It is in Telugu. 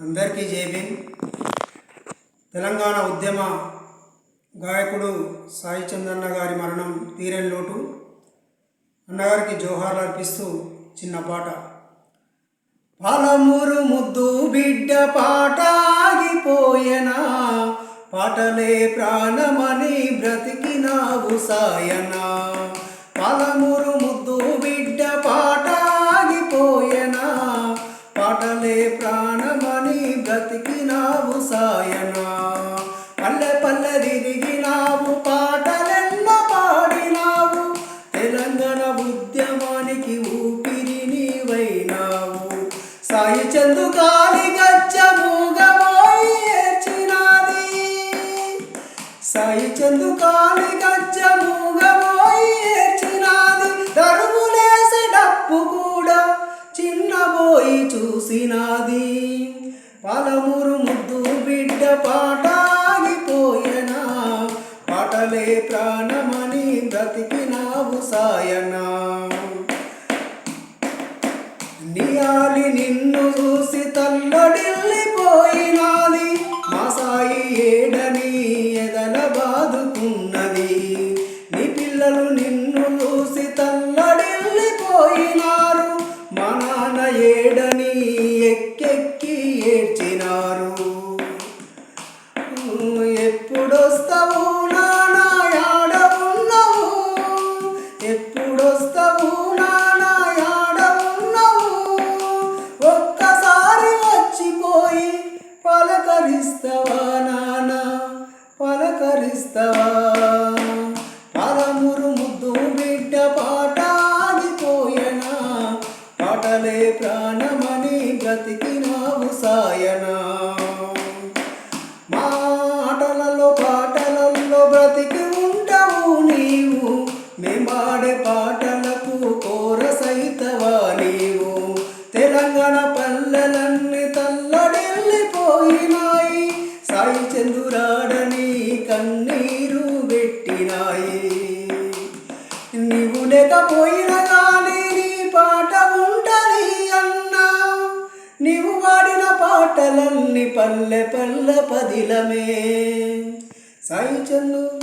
అందరికీ జేబీ తెలంగాణ ఉద్యమ గాయకుడు సాయి చందన్న గారి మరణం తీరని లోటు. అన్నగారికి జోహార్లు అర్పిస్తూ చిన్న పాట. పాలమూరు ముద్దు బిడ్డ పాట ఆగిపోయెనా పాటలే ప్రాణమని బ్రతికినావు సాయనా. పాలమూరు ముద్దు బిడ్డ పాట ఆగిపోయెనా పాటలే ప్రాణమని బ్రతికినావు సాయనా. పల్లె పల్లె తిరిగినావు పాటలెన్న పాడినావు. తెలంగాణ ఉద్యమానికి ఊపిరి నీవైనావు. సాయి చందు గాలి గచ్చ మూగబోయి సాయి చందు గాలి గచ్చ మూగబోయి ఏడ్చినాది. డప్పు కూడా చిన్నబోయి చూసినాది. పాలమూరు ముద్దు బిడ్డ పాటాగిపోయనా? పాటలే ప్రాణమని బ్రతికినావు సాయనా. నియాలి నిన్ను చూసి తల్లడిల్లిపోయినాది. మా సాయి ఏడని ఎదల బాదుకున్నది. నీ పిల్లలు నిన్ను చూసి తల్లడిల్లిపోయినారు. మా నాన్న ఏడని ఎక్కెక్కి పలకరిస్తావా పరమురు ముద్దు బిడ్డ పాట ఆగిపోయెనా పాటలే ప్రాణమని బ్రతికినావు సాయనా. మాటలలో పాటలలో బ్రతికి ఉంటావు నీవు. మేమాడే పాటలకు కోరసైతవా నీవు? తెలంగాణ పల్లెలన్నీ తల్లడిల్లిపోయినాయి. సాయి చందురాడని నీవు కానీ నీ పాట ఉంటది అన్నా. నీవు వాడిన పాటలన్నీ పల్లె పల్లె పదిలమే. సాయి చందు.